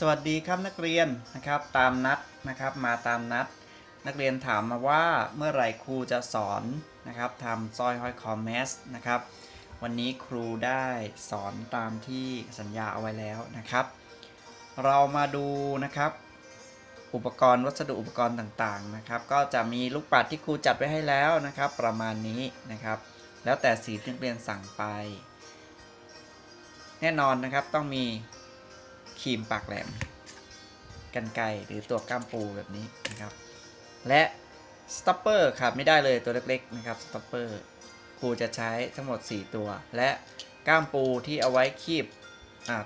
สวัสดีครับนักเรียนนะครับตามนัดนะครับมาตามนัด นักเรียนถามมาว่าเมื่อไหร่ครูจะสอนนะครับทำสร้อยห้อยคอแมสนะครับ วันนี้ครูได้สอนตามที่สัญญาเอาไว้แล้วนะครับ เรามาดูนะครับ อุปกรณ์วัสดุอุปกรณ์ต่างๆนะครับ ก็จะมีลูกปัดที่ครูจัดไว้ให้แล้วนะครับ ประมาณนี้นะครับ แล้วแต่สีที่นักเรียนสั่งไป แน่นอนนะครับต้องมี รีมปากแหลม กันไกหรือตัวก้ามปูแบบนี้นะครับ และสต็อปเปอร์ขาดไม่ได้เลยตัวเล็กๆนะครับสต็อปเปอร์ครูจะใช้ทั้งหมด 4 ตัว และก้ามปูที่เอาไว้คีบ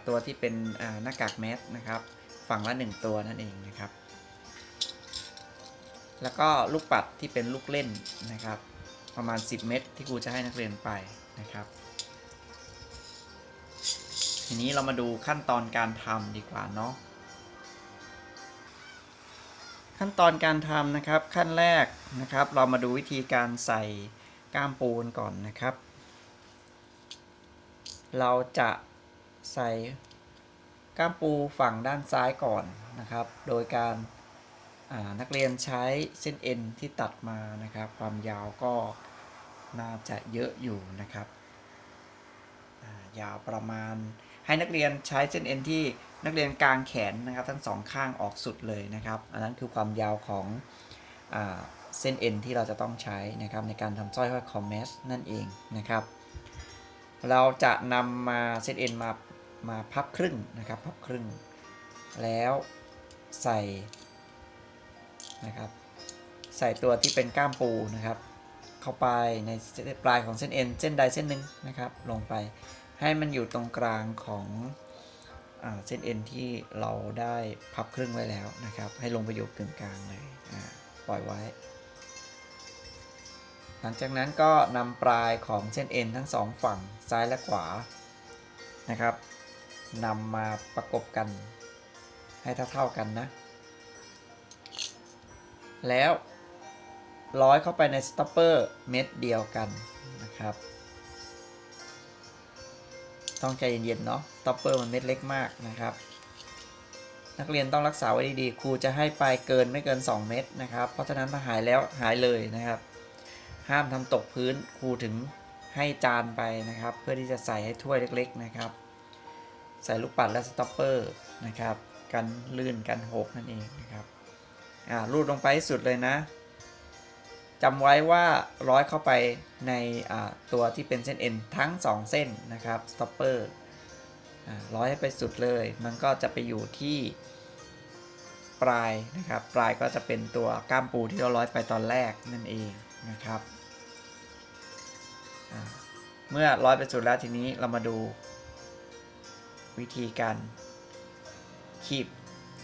ตัวที่เป็นหน้ากากแมสนะครับ ฝั่งละ 1 ตัวนั่นเองนะครับ แล้วก็ลูกปัดที่เป็นลูกเล่นนะครับ ประมาณ 10 เม็ดที่ครูจะให้นักเรียนไปนะครับ ทีนี้เรามาดูขั้นตอนการทำดีกว่าเนาะขั้นตอนการทำนะครับขั้นแรกนะครับ เรามาดูวิธีการใส่ก้ามปูนก่อนนะครับ เราจะใส่ก้ามปูฝั่งด้านซ้ายก่อนนะครับ โดยการานักเรียนใช้เส้นเอ็นที่ตัดมานะครับ ความยาวก็น่าจะเยอะอยู่นะครับายาวประมาณ ให้นักเรียนใช้เส้นเอ็นที่นักเรียนกลางแขนนะครับ ทั้งสองข้างออกสุดเลยนะครับ อันนั้นคือความยาวของเส้นเอ็นที่เราจะต้องใช้นะครับในการทำสร้อยห้อยคอมเมสนั่นเองนะครับ เราจะนำมาเส้นเอ็นมามาพับครึ่งนะครับพับครึ่ง แล้วใส่นะครับใส่ตัวที่เป็นก้ามปูนะครับ เข้าไปในปลายของเส้นเอ็นเส้นใดเส้นหนึ่งนะครับ ลงไป ให้มันอยู่ตรงกลางของอเส้นเอ็นที่เราได้พับครึ่งไว้แล้วนะครับ ให้ลงไปอยู่กึ่งกลางเลยปล่อยไว้ หลังจากนั้นก็นำปลายของเส้นเอ็นทั้งสองฝั่งซ้ายและขวานะครับนำมาประกบกัน ให้เท่าๆกันนะ แล้วร้อยเข้าไปในสต็อปเปอร์เม็ดเดียวกันนะครับ ต้องใจเย็นๆเนาะสต็อปเปอร์มันเม็ดเล็กมากนะครับ นักเรียนต้องรักษาไว้ดีๆ ครูจะให้ปลายเกินไม่เกิน 2 เม็ดนะครับ เพราะฉะนั้นถ้าหายแล้วหายเลยนะครับ ห้ามทำตกพื้นครูถึงให้จานไปนะครับ เพื่อที่จะใส่ให้ถ้วยเล็ก ๆนะครับ ใส่ลูกปัดและสต็อปเปอร์นะครับ กันลื่นกันหกนั่นเองนะครับอ่ารูดลงไปให้สุดเลยนะ จำไว้ว่าร้อยเข้าไปในตัวที่เป็นเส้นเอ็นทั้ง 2 เส้นนะครับสต็อปเปอร์ร้อยให้ไปสุดเลย มันก็จะไปอยู่ที่ปลายนะครับ ปลายก็จะเป็นตัวก้ามปูที่เราร้อยไปตอนแรกนั่นเองนะครับเมื่อร้อยไปสุดแล้วทีนี้เรามาดูวิธีการคีบ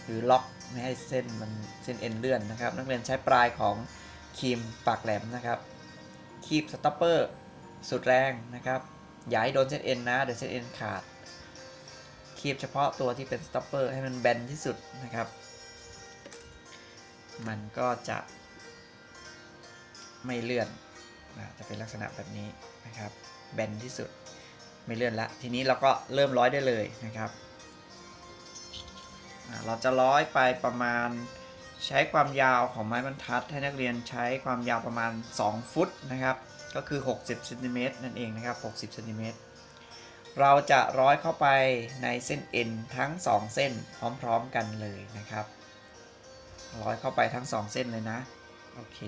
หรือล็อกไม่ให้เส้นมันเส้นเอ็นเลื่อนนะครับ นักเรียนใช้ปลายของ ครีมปากแหลมนะครับคีบสต็อปเปอร์สุดแรงนะครับอย่าให้โดนเส้นเอ็นนะเดี๋ยวเส้นเอ็นขาดคีบเฉพาะตัวที่เป็นสต็อปเปอร์ให้มันแบนที่สุดนะครับ มันก็จะไม่เลื่อนนะจะเป็นลักษณะแบบนี้นะครับแบนที่สุดไม่เลื่อนละทีนี้เราก็เริ่มร้อยได้เลยนะครับเราจะร้อยไปประมาณ ใช้ความยาวของไม้บรรทัด ให้นักเรียนใช้ความยาวประมาณ 2 ฟุตนะครับ ก็คือ 60เซนติเมตรนั่นเองนะครับ 60เซนติเมตรเราจะร้อยเข้าไปในเส้นเอ็นทั้ง 2 เส้นพร้อมๆกันเลยนะครับ ร้อยเข้าไปทั้ง 2 เส้นเลยนะ โอเค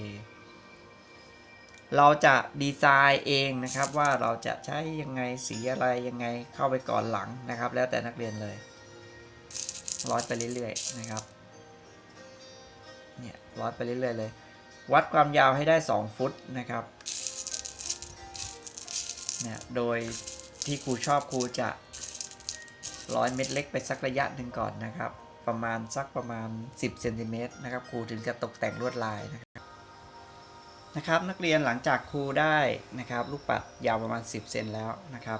เราจะดีไซน์เองนะครับว่าเราจะใช้ยังไงสีอะไรยังไงเข้าไปก่อนหลังนะครับ แล้วแต่นักเรียนเลย ร้อยไปเรื่อยๆนะครับ เนี่ยร้อยไปเรื่อยๆเลย วัดความยาวให้ได้ 2 ฟุตนะครับเนี่ยโดยที่ครูชอบครูจะร้อยเม็ดเล็กไปสักระยะหนึ่งก่อนนะครับ ประมาณสักประมาณ 10เซนติเมตรนะครับครูถึงจะตกแต่งลวดลายนะครับนะครับนักเรียนหลังจากครูได้นะครับ ลูกปัดยาวประมาณ 10เซนแล้วนะครับ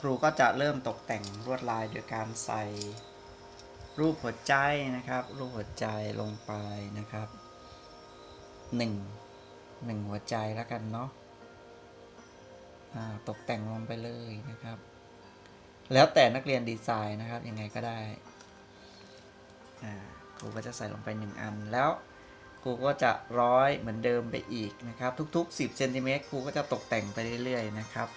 ครูก็จะเริ่มตกแต่งลวดลายโดยการใส่ รูปหัวใจนะครับ รูปหัวใจลงไปนะครับหนึ่งหนึ่งหัวใจแล้วกันเนาะตกแต่งลงไปเลยนะครับ แล้วแต่นักเรียนดีไซน์นะครับ ยังไงก็ได้ครูก็จะใส่ลงไป 1 อันแล้วครูก็จะร้อยเหมือนเดิมไปอีกนะครับ ทุก ๆ 10เซนติเมตรครูก็จะตกแต่งไปเรื่อยๆนะครับ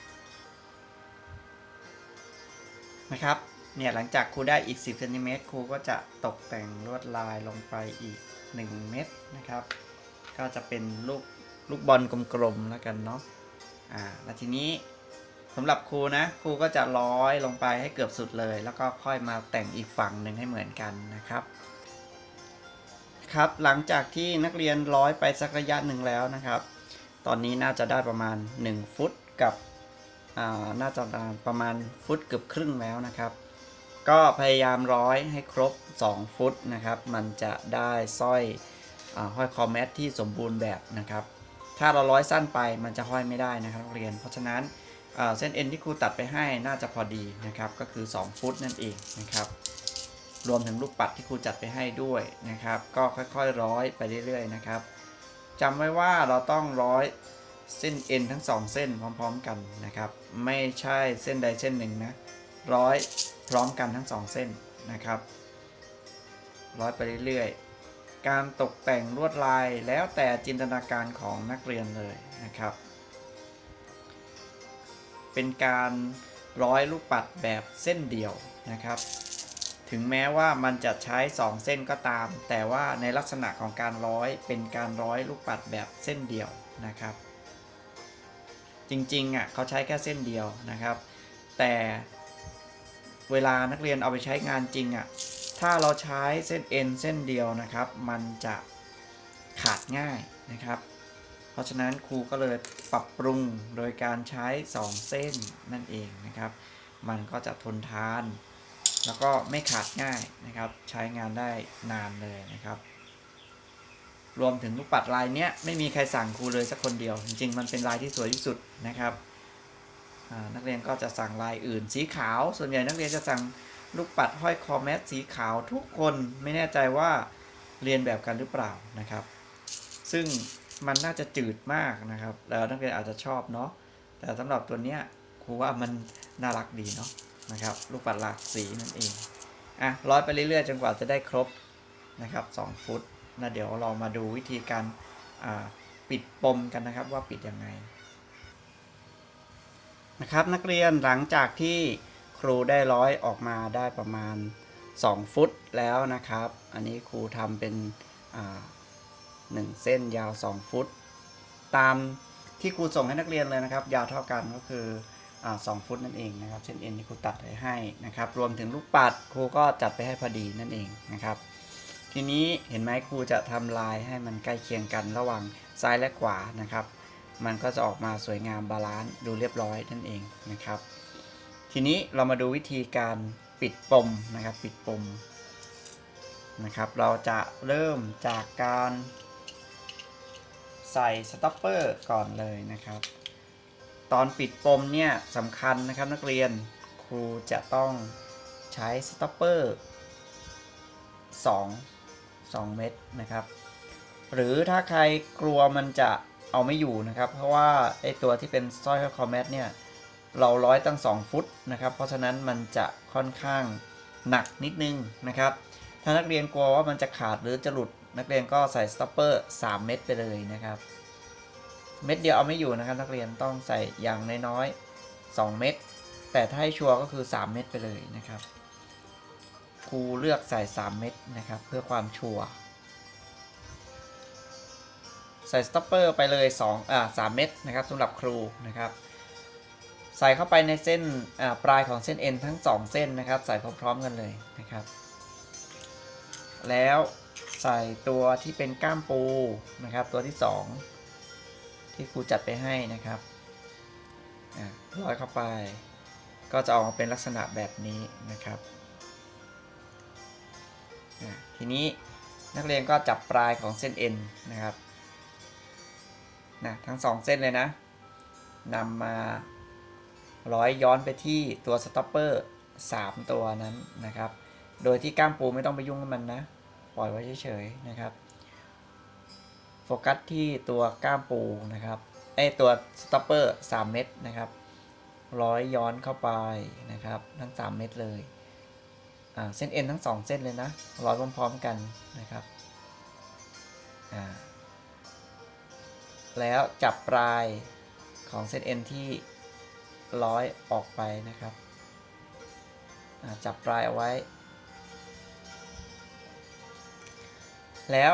นะครับ เนี่ยหลังจากครูได้อีก 10เซนติเมตรครูก็จะตกแต่งลวดลายลงไปอีก 1 เม็ดนะครับ ก็จะเป็นลูกลูกบอลกลมๆแล้วกันเนาะอ่าแล้วทีนี้สำหรับครูนะครูก็จะร้อยลงไปให้เกือบสุดเลย แล้วก็ค่อยมาแต่งอีกฝั่งหนึ่งให้เหมือนกันนะครับครับหลังจากที่นักเรียนร้อยไปสักระยะหนึ่งแล้วนะครับ ตอนนี้น่าจะได้ประมาณ 1 ฟุตกับอ่าน่าจะประมาณฟุตเกือบครึ่งแล้วนะครับ ก็พยายามร้อยให้ครบ 2 ฟุตนะครับ มันจะได้สร้อยอห้อยคอแมทที่สมบูรณ์แบบนะครับ ถ้าเราร้อยสั้นไปมันจะห้อยไม่ได้นะครับนักเรียน เพราะฉะนั้นเส้นเอ็นที่ครูตัดไปให้น่าจะพอดีนะครับ ก็คือ 2 ฟุตนั่นเองนะครับ รวมถึงลูกปัดที่ครูจัดไปให้ด้วยนะครับ ก็ค่อยๆร้อยไปเรื่อยๆนะครับจำไว้ว่าเราต้องร้อยเส้นเอ็นทั้งสองเส้นพร้อม ๆ กันนะครับ ไม่ใช่เส้นใดเส้นหนึ่งนะ ร้อยพร้อมกันทั้งสองเส้นนะครับ ร้อยไปเรื่อยๆ การตกแต่งลวดลายแล้วแต่จินตนาการของนักเรียนเลยนะครับ เป็นการร้อยลูกปัดแบบเส้นเดียวนะครับ ถึงแม้ว่ามันจะใช้ 2 เส้นก็ตาม แต่ว่าในลักษณะของการร้อยเป็นการร้อยลูกปัดแบบเส้นเดียวนะครับ จริงๆอะเขาใช้แค่เส้นเดียวนะครับ แต่ เวลานักเรียนเอาไปใช้งานจริงอะ ถ้าเราใช้เส้นเอ็นเส้นเดียวนะครับ มันจะขาดง่ายนะครับ เพราะฉะนั้นครูก็เลยปรับปรุงโดยการใช้ 2 เส้นนั่นเองนะครับ มันก็จะทนทาน แล้วก็ไม่ขาดง่ายนะครับ ใช้งานได้นานเลยนะครับ รวมถึงลูกปัดลายเนี้ยไม่มีใครสั่งครูเลยสักคนเดียว จริงๆ มันเป็นลายที่สวยที่สุดนะครับ นักเรียนก็จะสั่งลายอื่นสีขาว ส่วนใหญ่นักเรียนจะสั่งลูกปัดห้อยคอแมสสีขาวทุกคนไม่แน่ใจว่าเรียนแบบกันหรือเปล่านะครับ ซึ่งมันน่าจะจืดมากนะครับ แล้วนักเรียนอาจจะชอบเนาะแต่สำหรับตัวเนี้ยครูว่ามันน่ารักดีเนาะนะครับ ลูกปัดหลากสีนั่นเองอะร้อยไปเรื่อยๆจนกว่าจะได้ครบนะครับ 2 ฟุตนะเดี๋ยวเรามาดูวิธีการปิดปมกันนะครับว่าปิดยังไง นะครับ นักเรียนหลังจากที่ครูได้ร้อยออกมาได้ประมาณ 2 ฟุตแล้วนะครับ อันนี้ครูทำเป็นหนึ่งเส้นยาว 2 ฟุต ตามที่ครูส่งให้นักเรียนเลยนะครับ ยาวเท่ากันก็คืออ่าสองฟุตนั่นเองนะครับ เส้นเอ็นที่ครูตัดไว้ให้นะครับ รวมถึงลูกปัดครูก็จัดไปให้พอดีนั่นเองนะครับ ทีนี้เห็นไหมครูจะทำลายให้มันใกล้เคียงกันระหว่างซ้ายและขวานะครับ มันก็จะออกมาสวยงามบาลานซ์ดูเรียบร้อยนั่นเองนะครับ ทีนี้เรามาดูวิธีการปิดปมนะครับปิดปมนะครับ เราจะเริ่มจากการใส่สต็อปเปอร์ก่อนเลยนะครับ ตอนปิดปมเนี่ยสำคัญนะครับนักเรียนครูจะต้องใช้สต็อปเปอร์2 2 เม็ดนะครับ หรือถ้าใครกลัวมันจะ เอาไม่อยู่นะครับ เพราะว่าไอตัวที่เป็นสร้อยคอแมทเนี่ยเราร้อยตั้ง 2 ฟุตนะครับ เพราะฉะนั้นมันจะค่อนข้างหนักนิดนึงนะครับ ถ้านักเรียนกลัวว่ามันจะขาดหรือจะหลุด นักเรียนก็ใส่สต็อปเปอร์3เม็ดไปเลยนะครับ เม็ดเดียวเอาไม่อยู่นะครับนักเรียนต้องใส่อย่างน้อยๆ2เม็ดแต่ถ้าให้ชัวร์ก็คือ 3 เม็ดไปเลยนะครับครูเลือกใส่ 3 เม็ดนะครับ เพื่อความชัวร์ ใส่สต็อปเปอร์ไปเลย2อ่า3เม็ดนะครับสำหรับครูนะครับ ใส่เข้าไปในเส้นอ่าปลายของเส้นเอ็นทั้ง 2 เส้นนะครับ ใส่พร้อมๆกันเลยนะครับ แล้วใส่ตัวที่เป็นก้ามปูนะครับ ตัวที่ 2 ที่ครูจัดไปให้นะครับอะร้อยเข้าไป ก็จะออกมาเป็นลักษณะแบบนี้นะครับทีนี้นักเรียนก็จับปลายของเส้นเอ็นนะครับ นะทั้งสองเส้นเลยนะนำมาร้อยย้อนไปที่ตัวสต็อปเปอร์3ตัวนั้นนะครับ โดยที่ก้ามปูไม่ต้องไปยุ่งกับมันนะ ปล่อยไว้เฉยๆนะครับ โฟกัสที่ตัวก้ามปูนะครับไอตัวสต็อปเปอร์3เม็ดนะครับ ร้อยย้อนเข้าไปนะครับ ทั้ง 3 เม็ดเลยเส้นเอ็นทั้งสองเส้นเลยนะ ร้อยพร้อมๆกันนะครับอ่า แล้วจับปลายของเส้นเอ็นที่ร้อยออกไปนะครับ จับปลายเอาไว้ แล้ว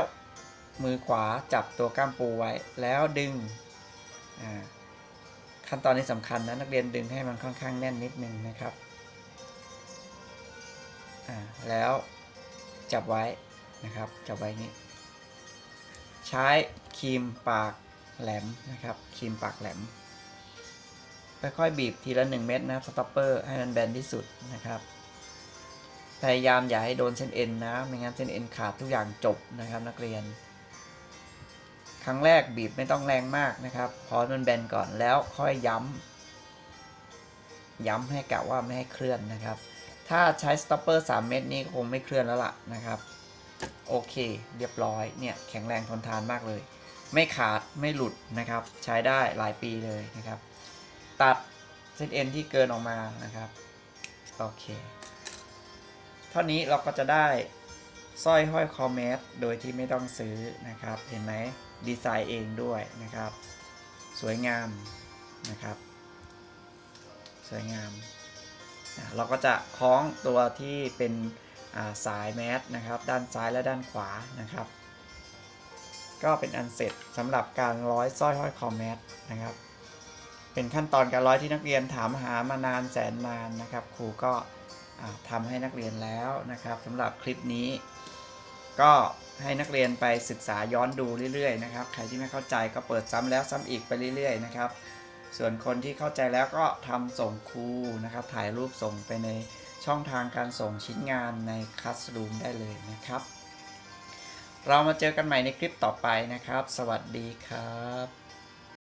มือขวาจับตัวก้ามปูไว้ แล้วดึง ขั้นตอนนี้สำคัญนะ นักเรียนดึงให้มันค่อนข้างแน่นนิดนึงนะครับแล้วจับไว้นะครับ จับไว้นี้ ใช้ครีมปาก แหลมนะครับครีมปากแหลมค่อยๆบีบทีละ 1 เม็ดนะสต็อปเปอร์ให้มันแบนที่สุดนะครับ พยายามอย่าให้โดนเส้นเอ็นนะไม่งั้นเส้นเอ็นขาดทุกอย่างจบนะครับนักเรียน ครั้งแรกบีบไม่ต้องแรงมากนะครับพอมันแบนก่อนแล้วค่อยย้ำย้ำให้กะว่าไม่ให้เคลื่อนนะครับ ถ้าใช้สต็อปเปอร์3เม็ดนี้คงไม่เคลื่อนแล้วล่ะนะครับ โอเค เรียบร้อยเนี่ยแข็งแรงทนทานมากเลย ไม่ขาดไม่หลุดนะครับ ใช้ได้หลายปีเลยนะครับ ตัดเส้นเอ็นที่เกินออกมานะครับโอเค เท่านี้เราก็จะได้สร้อยห้อยคอแมสโดยที่ไม่ต้องซื้อนะครับ เห็นไหมดีไซน์เองด้วยนะครับ สวยงามนะครับ สวยงามอะเราก็จะคล้องตัวที่เป็นาสายแมสนะครับ ด้านซ้ายและด้านขวานะครับ ก็เป็นอันเสร็จสำหรับการร้อยสร้อยห้อยคอแมสนะครับ เป็นขั้นตอนการร้อยที่นักเรียนถามหามานานแสนนานนะครับ ครูก็ทำให้นักเรียนแล้วนะครับสำหรับคลิปนี้ ก็ให้นักเรียนไปศึกษาย้อนดูเรื่อยๆนะครับ ใครที่ไม่เข้าใจก็เปิดซ้ำแล้วซ้ำอีกไปเรื่อยๆนะครับ ส่วนคนที่เข้าใจแล้วก็ทำส่งครูนะครับ ถ่ายรูปส่งไปในช่องทางการส่งชิ้นงานในคัส o ูมได้เลยนะครับ เรามาเจอกันใหม่ในคลิปต่อไปนะครับ สวัสดีครับ